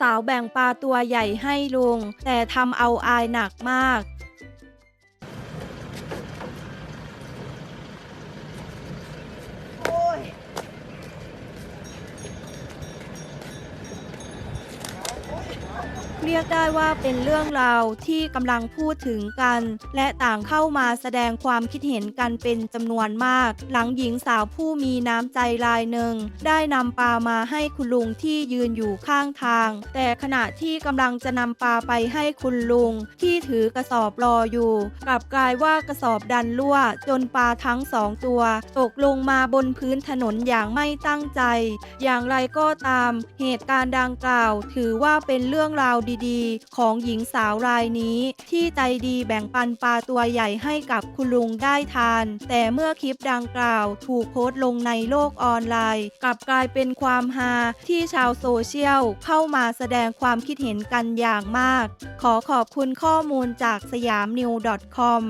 สาวแบ่งปลาตัวใหญ่ให้ลุง แต่ทำเอาอายหนักมาก เรียกได้ว่าเป็นเรื่องราวที่กำลังพูดถึงกัน และต่างเข้ามาแสดงความคิดเห็นกันเป็นจำนวนมาก หลังหญิงสาวผู้มีน้ำใจรายหนึ่ง ได้นำปลามาให้คุณลุงที่ยืนอยู่ข้างทาง แต่ขณะที่กำลังจะนำปลาไปให้คุณลุง ที่ถือกระสอบรออยู่ กลับกลายว่ากระสอบดันรั่ว จนปลาทั้งสองตัว ตกลงมาบนพื้นถนนอย่างไม่ตั้งใจ อย่างไรก็ตาม เหตุการณ์ดังกล่าว ถือว่าเป็นเรื่องราวดีๆ ของหญิงสาวรายนี้ ที่ใจดีแบ่งปันปลาตัวใหญ่ให้กับคุณลุงได้ทาน แต่เมื่อคลิปดังกล่าว ถูกโพสต์ลงในโลกออนไลน์ กลับกลายเป็นความฮาที่ชาวโซเชียลเข้ามาแสดงความคิดเห็นกันอย่างมาก ขอขอบคุณข้อมูลจากสยามนิว .com